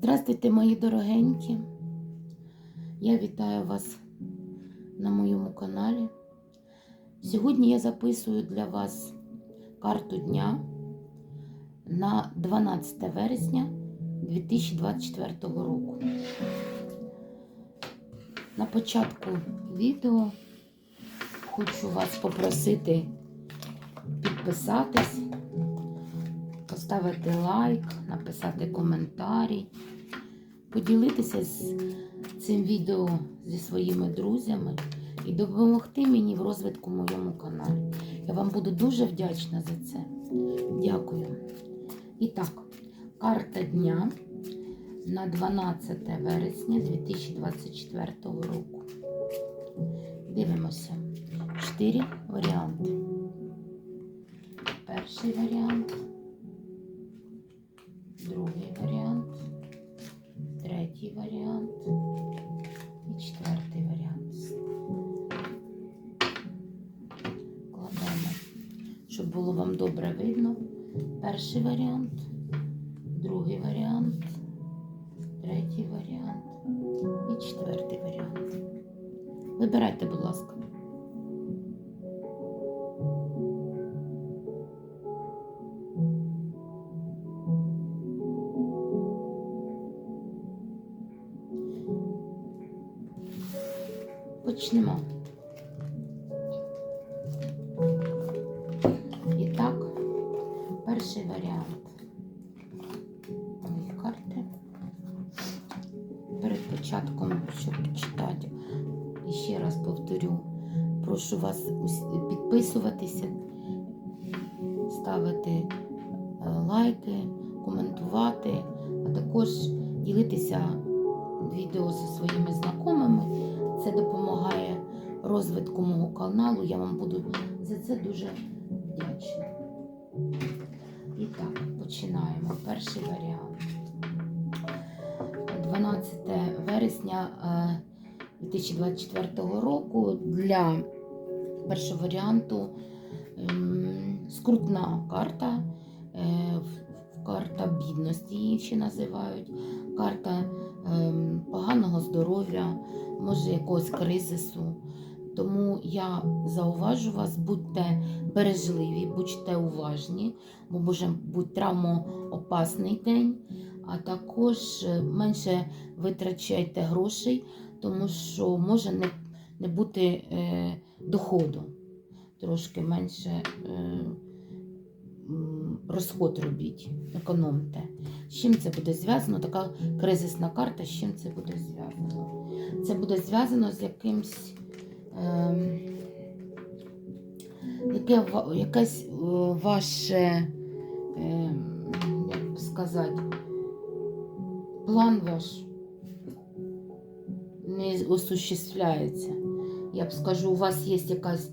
Здравствуйте, мої дорогенькі. Я вітаю вас на моєму каналі. Сьогодні я записую для вас карту дня на 12 вересня 2024 року. На початку відео хочу вас попросити підписатись, поставити лайк, написати коментарі, поділитися з цим відео зі своїми друзями і допомогти мені в розвитку моєму каналі. Я вам буду дуже вдячна за це. Дякую. І так, карта дня на 12 вересня 2024 року. Дивимося. Чотири варіанти. Перший варіант, другий варіант, третій варіант і четвертий варіант. Кладемо, щоб було вам добре видно. Перший варіант, другий варіант, третій варіант і четвертий варіант. Вибирайте, будь ласка. Початком, щоб читати, і ще раз повторю, прошу вас підписуватися, ставити е, лайки, коментувати, а також ділитися відео зі своїми знайомими. Це допомагає розвитку мого каналу. Я вам буду за це дуже вдячна. І так, починаємо. Перший варіант. 12 вересня е, 2024 року для першого варіанту ем, скрутна карта, е, карта бідності її ще називають, карта ем, поганого здоров'я, може якогось кризису. Тому я зауважу вас, будьте бережливі, будьте уважні, бо може бути травмоопасний день, а також е, менше витрачайте грошей, тому що може не, не бути е, доходу. Трошки менше е, розход робіть, економте. З чим це буде зв'язано? Така кризисна карта, з чим це буде зв'язано? Це буде зв'язано з якимсь. Ем, яке, якесь е, ваше, ем, як сказати, план ваш не осуществляється. Я б скажу, у вас є якась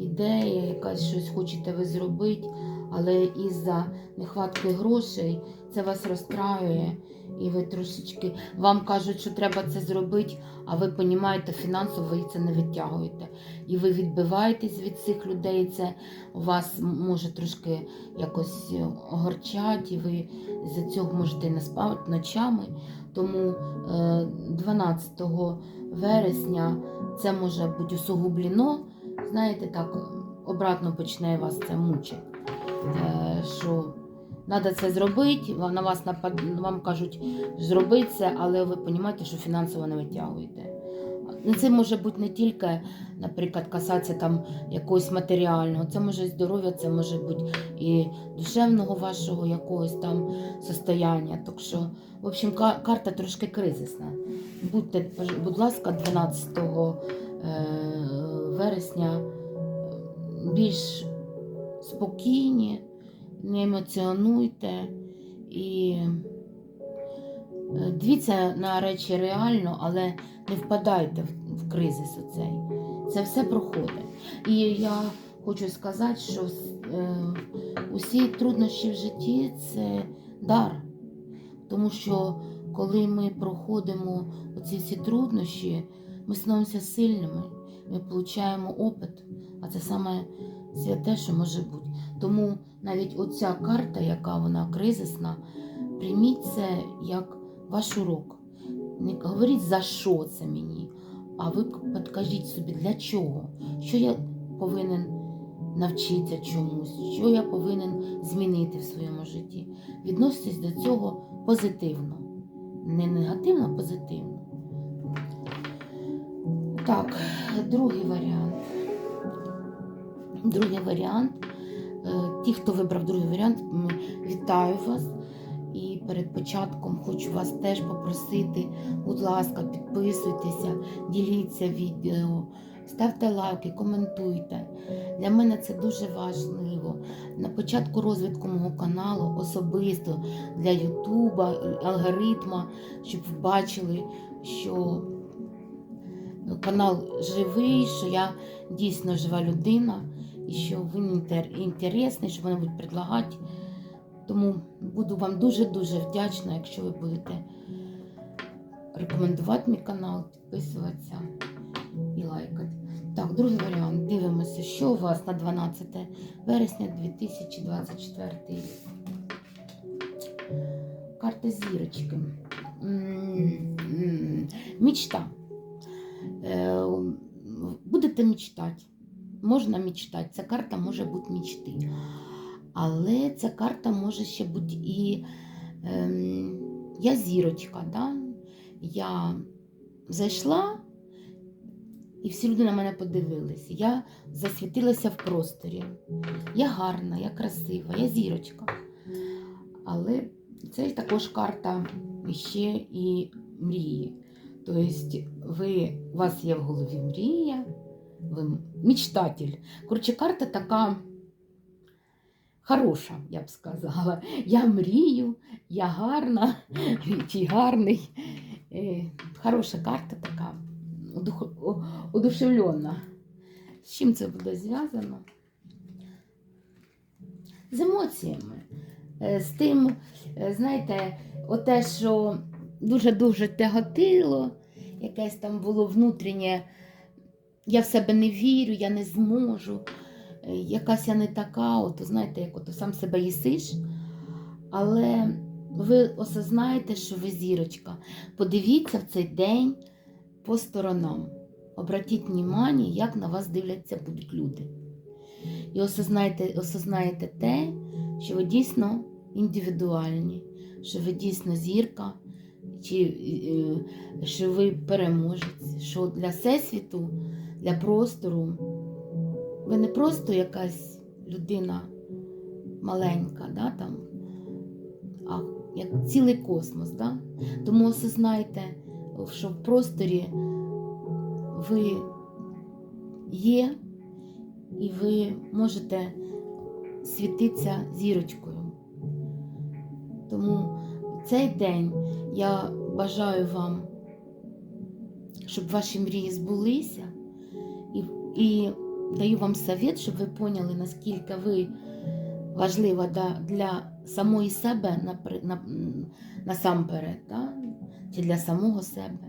ідея, якась щось хочете ви зробити, але із-за нехватки грошей це вас розстраює, і ви трошечки вам кажуть, що треба це зробити, а ви розумієте, фінансово ви це не витягуєте. І ви відбиваєтесь від цих людей. Це вас може трошки якось огорчати, і ви з-за цього можете не спати ночами. Тому е, 12 вересня це може бути усугублено. Знаєте, так обратно почне вас це мучити. Е, що треба це зробити, на вас напад... вам кажуть, зробити це, але ви розумієте, що фінансово не витягуєте. Ну, Це може бути не тільки, наприклад, касатися там якогось матеріального, це може здоров'я, це може бути і душевного вашого якогось там состояння. Так що, в общем, карта трошки кризисна. Будьте, будь ласка, 12 е, вересня більш спокійні, не емоціонуйте і е, дивіться на речі реально, але не впадайте в, кризис оцей. Це все проходить. І я хочу сказати, що е, усі труднощі в житті це дар. Тому що коли ми проходимо оці всі труднощі, ми становимося сильними, ми отримуємо опит, а це саме святе, що може бути. Тому навіть оця карта, яка вона кризисна, прийміть це як ваш урок. Не говоріть, за що це мені, а ви підкажіть собі, для чого, що я повинен навчитися чомусь, що я повинен змінити в своєму житті. Відноситесь до цього позитивно. Не негативно, а позитивно. Так, другий варіант. Другий варіант. Е, Ті, хто вибрав другий варіант, вітаю вас. І перед початком хочу вас теж попросити, будь ласка, підписуйтеся, діліться відео, ставте лайки, коментуйте. Для мене це дуже важливо. На початку розвитку мого каналу, особисто для Ютуба, алгоритма, щоб ви бачили, що канал живий, що я дійсно жива людина і що він інтересний, що вони будуть предлагати. Тому буду вам дуже-дуже вдячна, якщо ви будете рекомендувати мій канал, підписуватися і лайкати. Так, другий варіант. Дивимося, що у вас на 12 вересня 2024 рік. Карта зірочки. Мічта. Е, Будете мечтати. Можна мечтати. Ця карта може бути мечти. Але ця карта може ще бути і ем, я зірочка. Да? Я зайшла, і всі люди на мене подивилися. Я засвітилася в просторі. Я гарна, я красива, я зірочка. Але це також карта ще і мрії. Тобто, ви, у вас є в голові мрія, ви мечтатель. Коротше, карта така хороша, я б сказала. Я мрію, я гарна, чи гарний. Е, Хороша карта така, одушевлена. З чим це буде зв'язано? З емоціями. Е, З тим, е, знаєте, оте, що дуже-дуже тяготило, якесь там було внутрішнє, я в себе не вірю, я не зможу, е, якась я не така, от, знаєте, як от сам себе їсиш, але ви осознаєте, що ви зірочка. Подивіться в цей день по сторонам. Обратіть увагу, як на вас дивляться будуть люди. І осознаєте, осознаєте те, що ви дійсно індивідуальні, що ви дійсно зірка, чи е, що ви переможець, що для всесвіту, для простору ви не просто якась людина маленька, да, там, а як цілий космос. Да? Тому осознайте, що в просторі ви є і ви можете світитися зірочкою. Тому цей день я бажаю вам, щоб ваші мрії збулися, і, і даю вам совет, щоб ви поняли, наскільки ви важлива для самої себе насамперед, да? чи для самого себе.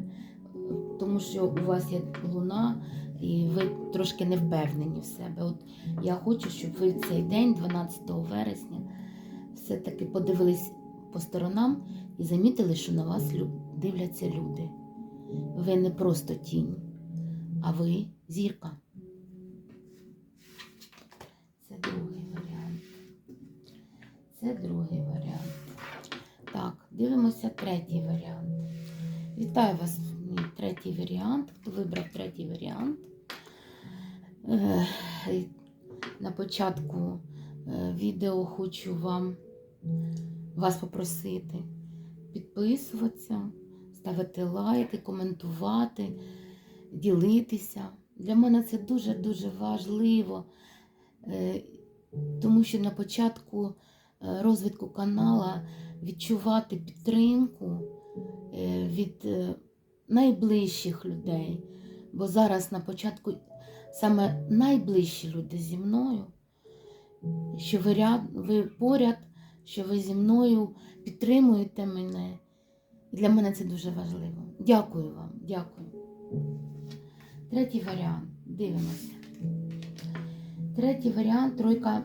Тому що у вас є луна, і ви трошки не впевнені в себе. От я хочу, щоб ви цей день, 12 вересня, все-таки подивились по сторонам і замітили, що на вас дивляться люди. Ви не просто тінь, а ви зірка. Це другий варіант. Це другий варіант. Так, дивимося третій варіант. Вітаю вас, мій третій варіант. Хто вибрав третій варіант? На початку е, відео хочу вам вас попросити підписуватися, ставити лайки, коментувати, ділитися. Для мене це дуже-дуже важливо, е, тому що на початку е, розвитку канала відчувати підтримку е, від найближчих людей. Бо зараз на початку саме найближчі люди зі мною, що ви, ряд, ви поряд, що ви зі мною підтримуєте мене. І для мене це дуже важливо. Дякую вам, дякую. Третій варіант. Дивимося. Третій варіант тройка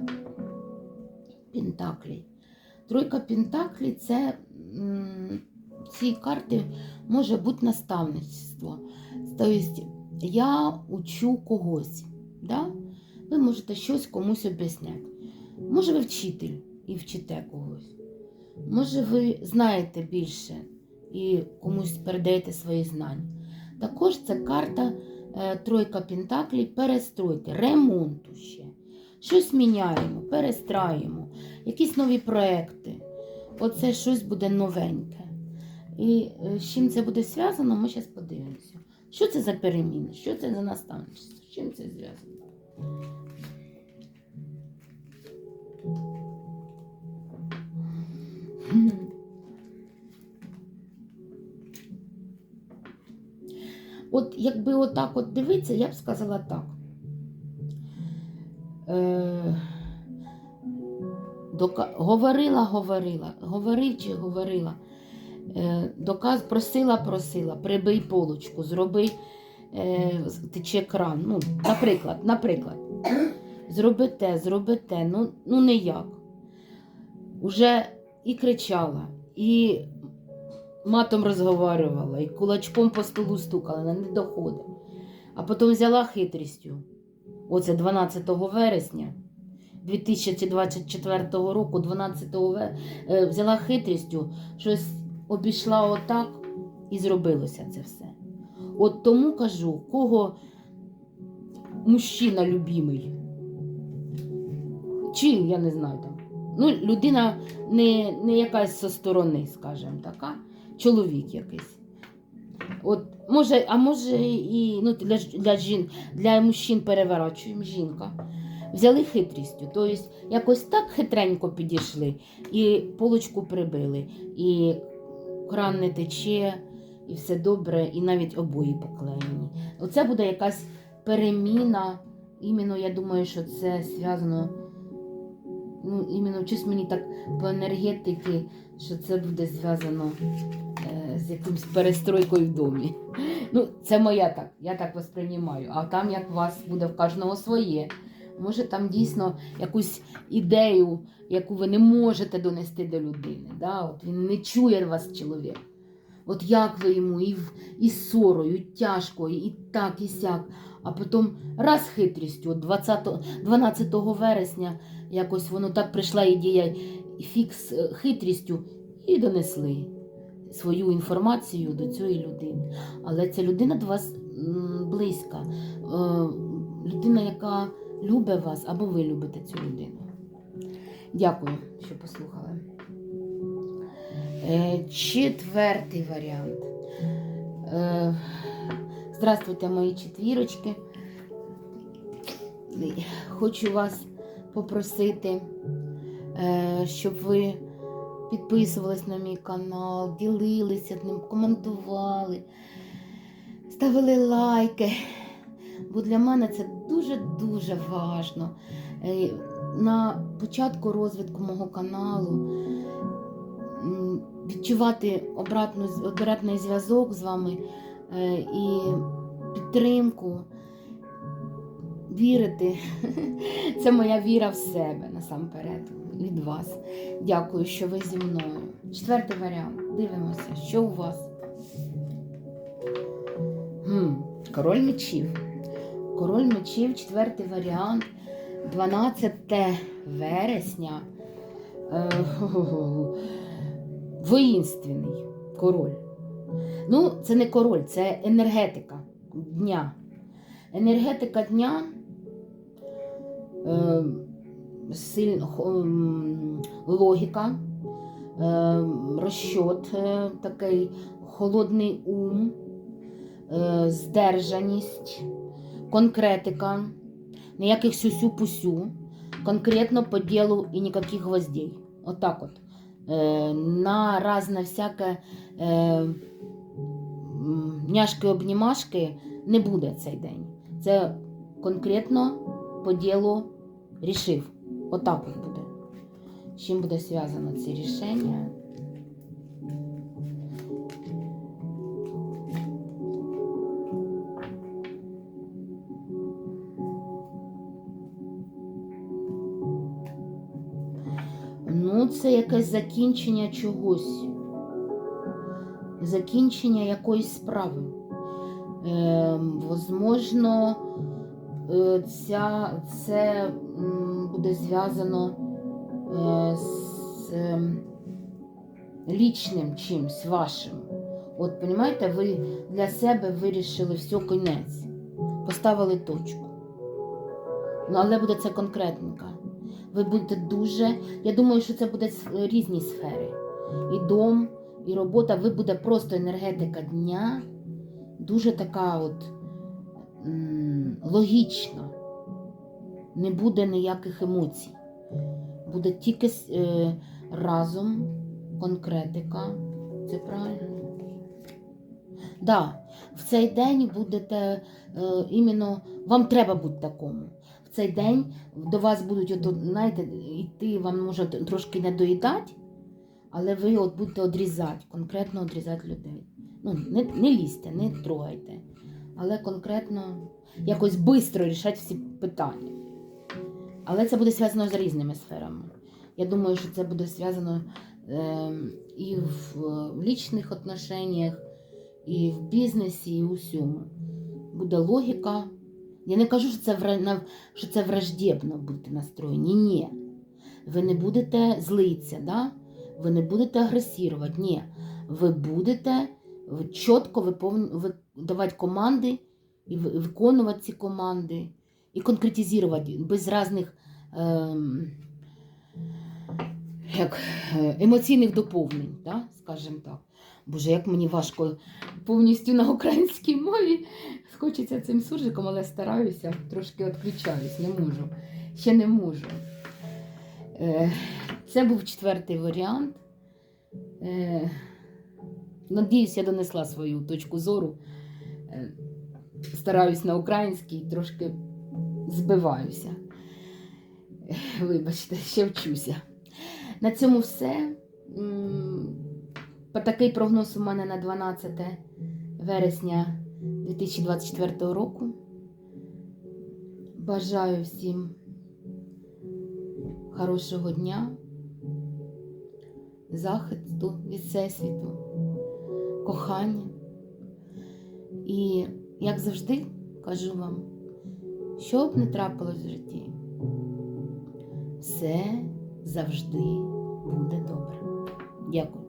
Пентаклей. Тройка Пентаклей це, цієї карти може бути наставництво. Тобто я учу когось. Да? Ви можете щось комусь об'ясняти. Може, ви вчитель і вчите когось. Може, ви знаєте більше і комусь передаєте свої знання. Також це карта Тройка Пентаклів перестройки, ремонту ще. Щось міняємо, перестраюємо, якісь нові проекти. Оце щось буде новеньке. І е, з чим це буде зв'язано, ми зараз подивимося. Що це за переміни? Що це за наставничество? З чим це зв'язано? Хм. От якби отак от дивитися, я б сказала так. Е, дока... Говорила, говорила, говорив чи говорила. Е, доказ просила, просила, прибий полочку, зроби е, тече кран. Ну, наприклад, наприклад, зроби те, зроби те, ну, ну ніяк. Уже і кричала, і матом розговорювала, і кулачком по столу стукала, але не доходить. А потім взяла хитрістю. Оце 12 вересня 2024 року, 12 ве- е, взяла хитрістю, щось обійшла отак і зробилося це все. От тому кажу, кого мужчина любимий, чи я не знаю там. Ну, людина не, не якась зі сторони, скажімо така, чоловік якийсь. От, може, а може і ну, для, для, жін, для мужчин переворачуємо жінка. Взяли хитрістю, тобто якось так хитренько підійшли і полочку прибили, і кран не тече, і все добре, і навіть обої поклеєні. Оце буде якась переміна. Іменно я думаю, що це зв'язано. Ну, іменно щось мені так по енергетики, що це буде зв'язано з якимось перестройкою в домі. Ну, це моя так, я так восприймаю. А там як у вас буде в кожного своє. Може, там дійсно якусь ідею, яку ви не можете донести до людини. Да? От він не чує вас чоловік. От як ви йому і, і сорою, і тяжко, і так, і сяк. А потім раз хитрістю, 20, 12 вересня якось воно так прийшла ідея фікс е, хитрістю, і донесли свою інформацію до цієї людини. Але ця людина до вас близька, Е, людина, яка любить вас, або ви любите цю людину. Дякую, що послухали. Е, Четвертий варіант. Е, Здравствуйте, мої четвірочки. Хочу вас попросити, щоб ви підписувались на мій канал, ділилися ним, коментували, ставили лайки. Бо для мене це дуже-дуже важно. Е, На початку розвитку мого каналу відчувати обратний зв'язок з вами е, і підтримку, вірити. Це моя віра в себе насамперед від вас. Дякую, що ви зі мною. Четвертий варіант. Дивимося, що у вас. Король мечів. Король мечів, четвертий варіант. 12 вересня. Е. Воїнственний король. Ну, це не король, це енергетика дня. Енергетика дня. Силь, хо- м, логіка, е, розчот, е, такий холодний ум, е, здержаність, конкретика, ніяких сюсю-пусю, конкретно по ділу і ніяких гвоздей. Отак от. На раз на всяке няшки-обнімашки не буде цей день. Це конкретно по ділу рішив. Отак от буде. З чим буде зв'язано це рішення? Ну, це якесь закінчення чогось. закінчення якоїсь справи. Е, возможно, ця, це буде зв'язано е, з е, лічним чимсь вашим. От, розумієте, ви для себе вирішили все, кінець, поставили точку. Ну, але буде це конкретненько. Ви будете дуже. Я думаю, що це буде різні сфери. І дом, і робота. Ви буде просто енергетика дня, дуже така от логічна. Не буде ніяких емоцій. Буде тільки е, разом, конкретика. Це правильно. Да, в цей день будете е, іменно, вам треба бути такому. В цей день до вас будуть, от, знаєте, йти, вам може трошки не доїдати, але ви от будете одрізати, конкретно одрізати людей. Ну, не, не лізьте, не трогайте, але конкретно якось швидко рішати всі питання. Але це буде зв'язано з різними сферами. Я думаю, що це буде зв'язано е, і в, в лічних отношеннях, і в бізнесі, і у всьому. Буде логіка. Я не кажу, що це, що це враждебно бути настроєні. Ні. Ви не будете злитися, да? ви не будете агресувати. Ні. Ви будете чітко давати команди і виконувати ці команди, і конкретизувати без різних. Як, е, емоційних доповнень, да? скажімо так. Боже, як мені важко повністю на українській мові. Хочеться цим суржиком, але стараюся, трошки відключаюсь, не можу. Ще не можу. Е, Це був четвертий варіант. Е, Надіюсь, я донесла свою точку зору. Стараюсь на українській, трошки збиваюся. Вибачте, ще вчуся. На цьому все. Такий прогноз у мене на 12 вересня 2024 року. Бажаю всім хорошого дня, захисту від всесвіту, кохання. І, як завжди, кажу вам, що б не трапилось в житті, все завжди буде добре. Дякую.